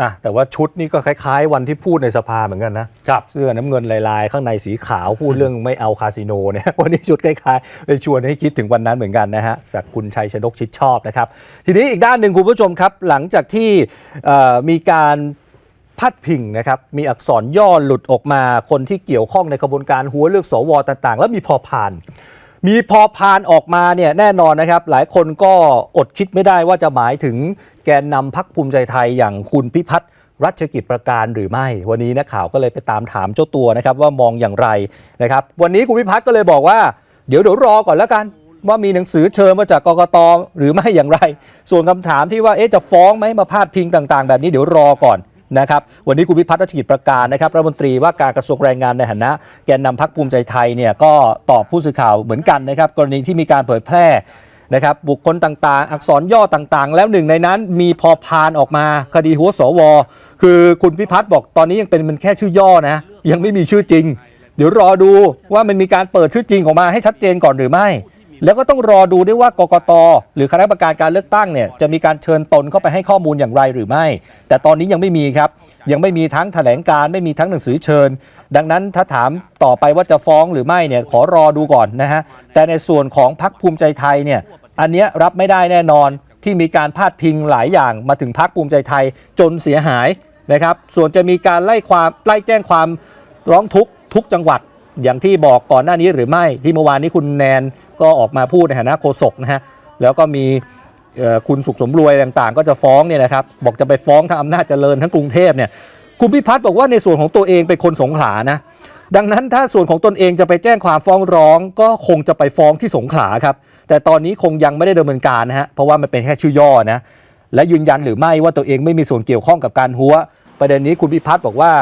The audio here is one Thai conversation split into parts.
อะแต่ว่าชุดนี่ก็คล้ายๆ วันที่พูดในสภาเหมือนกันนะครับเสื้อน้ำเงินลายๆ ข้างในสีขาวพูดเรื่องไม่เอาคาสิโนเนี่ยวันนี้ชุดคล้ายๆเลยชวนให้คิดถึงวันนั้นเหมือนกันนะฮะจากคุณชัยชนกชิดชอบนะครับ ทีนี้อีกด้านหนึ่งคุณผู้ชมครับ หลังจากที่เอ่อมีการพัดพิงนะครับมีอักษรย่อหลุดออกมาคนที่เกี่ยวข้องในกระบวนการหัวเลือกสวต่างๆ แล้วมีพอพาน มีพอพานออกมาเนี่ยแน่นอนนะครับ หลายคนก็อดคิดไม่ได้ว่าจะหมายถึงแกนนำพักภูมิใจไทยอย่างคุณพิพัฒน์รัชกิจประการหรือไม่ วันนี้นักข่าวก็เลยไปตามถามเจ้าตัวนะครับ ว่ามองอย่างไรนะครับ วันนี้คุณพิพัฒน์ก็เลยบอกว่า เดี๋ยวเดี๋ยวรอก่อนแล้วกัน ว่ามีหนังสือเชิญมาจากกกตหรือไม่อย่างไร ส่วนคำถามที่ว่าเอ๊ะจะฟ้องไหมมาพาดพิงต่าง ๆ แบบนี้เดี๋ยวรอก่อน นะครับวันนี้คุณพิพัฒน์รัชกิจประการนะครับรัฐมนตรีว่าการกระทรวงแรงงานในฐานะ แกนนำพักภูมิใจไทยเนี่ยก็ตอบผู้สื่อข่าวเหมือนกันนะครับ กรณีที่มีการเผยแพร่นะครับบุคคลต่างๆ อักษรย่อต่างๆ แล้วหนึ่งในนั้นมีพอพานออกมาคดีหัวสว คือคุณพิพัฒน์บอกตอนนี้ยังเป็นมันแค่ชื่อย่อนะ ยังไม่มีชื่อจริง เดี๋ยวรอดูว่ามันมีการเปิดชื่อจริงออกมาให้ชัดเจนก่อนหรือไม่ แล้วก็ต้องรอดูด้วยว่ากกต หรือคณะกรรมการการเลือกตั้งเนี่ยจะมีการเชิญตนเข้าไปให้ข้อมูลอย่างไรหรือไม่ แต่ตอนนี้ยังไม่มีครับ ยังไม่มีทั้งแถลงการไม่มีทั้งหนังสือเชิญ ดังนั้นถ้าถามต่อไปว่าจะฟ้องหรือไม่เนี่ยขอรอดูก่อนนะฮะแต่ในส่วนของพักภูมิใจไทยเนี่ยอันเนี้ยรับไม่ได้แน่นอนที่มีการพาดพิงหลายอย่างมาถึงพักภูมิใจไทยจนเสียหายนะครับ ส่วนจะมีการไล่ความไล่แจ้งความร้องทุกข์ทุกจังหวัดอย่างที่บอกก่อนหน้านี้หรือไม่ที่เมื่อวานนี้คุณแนน ก็ออกมาพูดในฐานะโฆษกนะฮะแล้วก็มีคุณสุขสมรวยต่างๆ ก็จะฟ้องเนี่ยนะครับบอกจะไปฟ้องทั้งอำนาจเจริญทั้งกรุงเทพเนี่ยคุณพิพัฒน์บอกว่าในส่วนของตัวเองเป็นคนสงขลานะดังนั้นถ้าส่วนของตนเองจะไปแจ้งความฟ้องร้อง ก็คงจะไปฟ้องที่สงขลาครับแต่ตอนนี้คงยังไม่ได้ดำเนินการนะฮะเพราะว่ามันเป็นแค่ชื่อย่อนะและยืนยันหรือไม่ว่าตัวเองไม่มีส่วนเกี่ยวข้องกับการหัว ประเด็นนี้คุณพิพัฒน์บอกว่า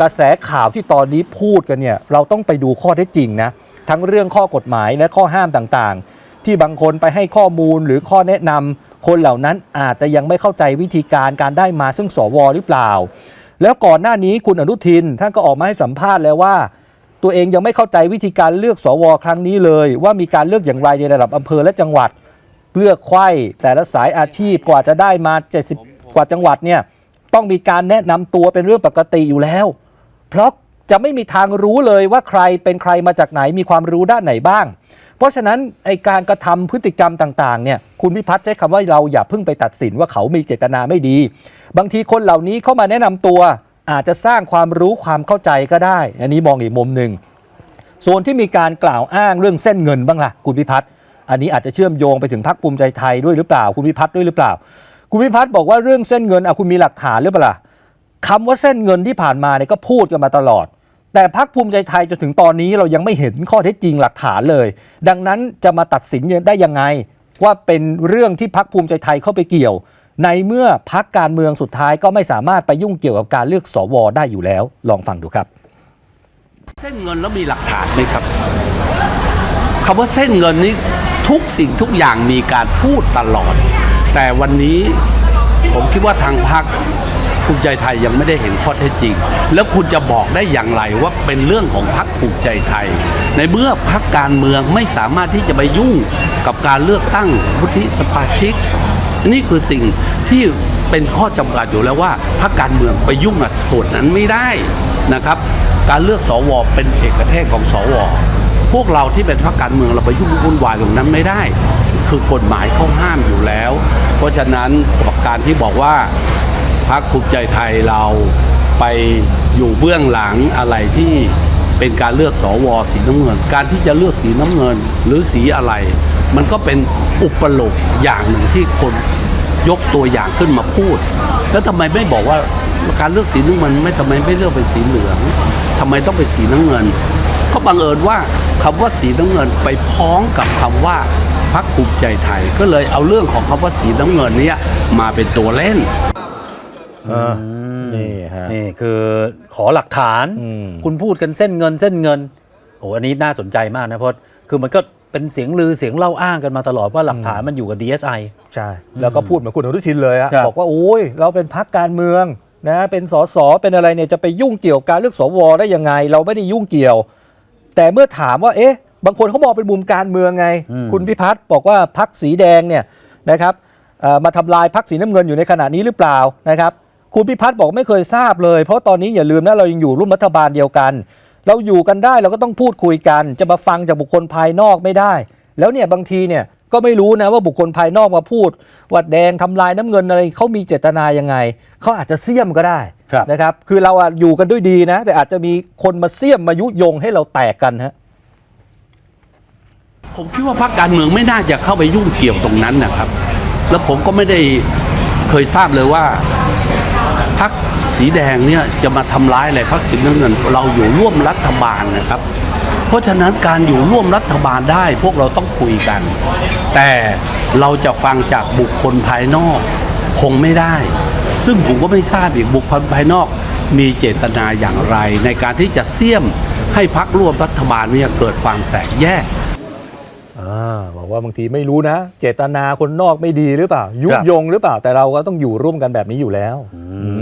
กระแสข่าวที่ตอนนี้พูดกันเนี่ยเราต้องไปดูข้อเท็จจริงนะ ทั้งเรื่องข้อกฎหมายและข้อห้ามต่างๆ ที่บางคนไปให้ข้อมูลหรือข้อแนะนำคนเหล่านั้นอาจจะยังไม่เข้าใจวิธีการการได้มาซึ่งสวหรือเปล่า แล้วก่อนหน้านี้คุณอนุทินท่านก็ออกมาให้สัมภาษณ์แล้วว่า ตัวเองยังไม่เข้าใจวิธีการเลือกสวครั้งนี้เลย ว่ามีการเลือกอย่างไรในระดับอำเภอและจังหวัดเลือกไข้แต่ละสายอาชีพกว่าจะได้มา 70 กว่าจังหวัดเนี่ยต้องมีการแนะนำตัวเป็นเรื่องปกติอยู่แล้ว เพราะ จะไม่มีทางรู้เลยว่าใครเป็นใครมาจากไหนมีความรู้ด้านไหนบ้าง เพราะฉะนั้นไอการกระทำพฤติกรรมต่างๆเนี่ยคุณพิพัฒน์ใช้คำว่าเราอย่าเพิ่งไปตัดสินว่าเขามีเจตนาไม่ดี บางทีคนเหล่านี้เข้ามาแนะนำตัว อาจจะสร้างความรู้ความเข้าใจก็ได้ อันนี้มองอีกมุมหนึ่งส่วนที่มีการกล่าวอ้างเรื่องเส้นเงินบ้างล่ะคุณพิพัฒน์อันนี้อาจจะเชื่อมโยงไปถึงพรรคภูมิใจไทยด้วยหรือเปล่า คุณพิพัฒน์ด้วยหรือเปล่า คุณพิพัฒน์บอกว่าเรื่องเส้นเงินอะคุณมีหลักฐานหรือเปล่า คำว่าเส้นเงินที่ผ่านมาเนี่ยก็พูดกันมาตลอด แต่พรรคภูมิใจไทยจนถึงตอนนี้เรายังไม่เห็นข้อเท็จจริงหลักฐานเลย ดังนั้นจะมาตัดสินได้ยังไง ว่าเป็นเรื่องที่พรรคภูมิใจไทยเข้าไปเกี่ยว ในเมื่อพรรคการเมืองสุดท้ายก็ไม่สามารถไปยุ่งเกี่ยวกับการเลือกสวได้อยู่แล้ว ลองฟังดูครับ เส้นเงินแล้วมีหลักฐานไหมครับคำว่าเส้นเงินนี้ทุกสิ่งทุกอย่างมีการพูดตลอด แต่วันนี้ผมคิดว่าทางพรรค ภูมิใจไทยยังไม่ได้เห็นข้อเท็จจริง แล้วคุณจะบอกได้อย่างไรว่าเป็นเรื่องของพรรคภูมิใจไทย ในเมื่อพรรคการเมืองไม่สามารถที่จะไปยุ่งกับการเลือกตั้งวุฒิสมาชิก นี่คือสิ่งที่เป็นข้อจำกัดอยู่แล้วว่าพรรคการเมืองไปยุ่งกับส่วนนั้นไม่ได้นะครับ การเลือกสวเป็นเอกเทศของสวพวกเราที่เป็นพรรคการเมืองเราไปยุ่งวุ่นวายตรงนั้นไม่ได้ คือกฎหมายเขาห้ามอยู่แล้ว เพราะฉะนั้นการที่บอกว่า พรรคภูมิใจไทยเราไปอยู่เบื้องหลังอะไรที่เป็นการเลือกสวสีน้ำเงิน การที่จะเลือกสีน้ำเงินหรือสีอะไร มันก็เป็นอุปโลกอย่างหนึ่งที่คนยกตัวอย่างขึ้นมาพูด แล้วทำไมไม่บอกว่าการเลือกสีน้ำเงินไม่ทำไมไม่เลือกเป็นสีเหลืองทำไมต้องเป็นสีน้ำเงิน ก็บังเอิญว่าคำว่าสีน้ำเงินไปพ้องกับคำว่าพรรคภูมิใจไทย ก็เลยเอาเรื่องของคำว่าสีน้ำเงินนี้มาเป็นตัวเล่น ออนี่ฮะ นี่คือขอหลักฐานอืม คุณพูดกันเส้นเงินเส้นเงินโอ้อันนี้น่าสนใจมากนะเพราะคือมันก็เป็นเสียงลือเสียงเล่าอ้างกันมาตลอดว่าหลักฐานมันอยู่กับ DSI ใช่ แล้วก็พูดเหมือนคุณอนุทินเลยอะครับบอกว่าโอ้ยเราเป็นพักการเมืองนะเป็นสสเป็นอะไรเนี่ยจะไปยุ่งเกี่ยวกับการเลือกสวได้ยังไง เราไม่ได้ยุ่งเกี่ยว แต่เมื่อถามว่าเอ๊ะ บางคนเขามองเป็นมุมการเมืองไงคุณพิพัฒน์บอกว่าพักสีแดงเนี่ยนะครับเอ่อมาทำลายพักสีน้ำเงินอยู่ในขณะนี้หรือเปล่านะครับ คุณพิพัฒน์บอกไม่เคยทราบเลย เพราะตอนนี้อย่าลืมนะเรายังอยู่ร่วมรัฐบาลเดียวกัน เราอยู่กันได้เราก็ต้องพูดคุยกัน จะมาฟังจากบุคคลภายนอกไม่ได้ แล้วเนี่ยบางทีเนี่ยก็ไม่รู้นะว่าบุคคลภายนอกมาพูดว่าแดงทำลายน้ำเงินอะไรเขามีเจตนายังไงเขาอาจจะเสี่ยมก็ได้ครับนะครับคือเราอะอยู่กันด้วยดีนะ แต่อาจจะมีคนมาเสี่ยมมายุยงให้เราแตกกันฮะผมคิดว่าพรรคการเมืองไม่น่าจะเข้าไปยุ่งเกี่ยวตรงนั้นนะครับ แล้วผมก็ไม่ได้เคยทราบเลยว่า พรรคสีแดงเนี่ยจะมาทำร้ายอะไรพรรคสีน้ำเงินเราอยู่ร่วมรัฐบาลนะครับ เพราะฉะนั้นการอยู่ร่วมรัฐบาลได้พวกเราต้องคุยกัน แต่เราจะฟังจากบุคคลภายนอกคงไม่ได้ ซึ่งผมก็ไม่ทราบอีกบุคคลภายนอกมีเจตนาอย่างไร ในการที่จะเสี่ยมให้พักร่วมรัฐบาลเนี่ยเกิดความแตกแยกอ่าบอกว่าบางทีไม่รู้นะ เจตนาคนนอกไม่ดีหรือเปล่า ยุครับยงหรือเปล่า แต่เราก็ต้องอยู่ร่วมกันแบบนี้อยู่แล้วอืม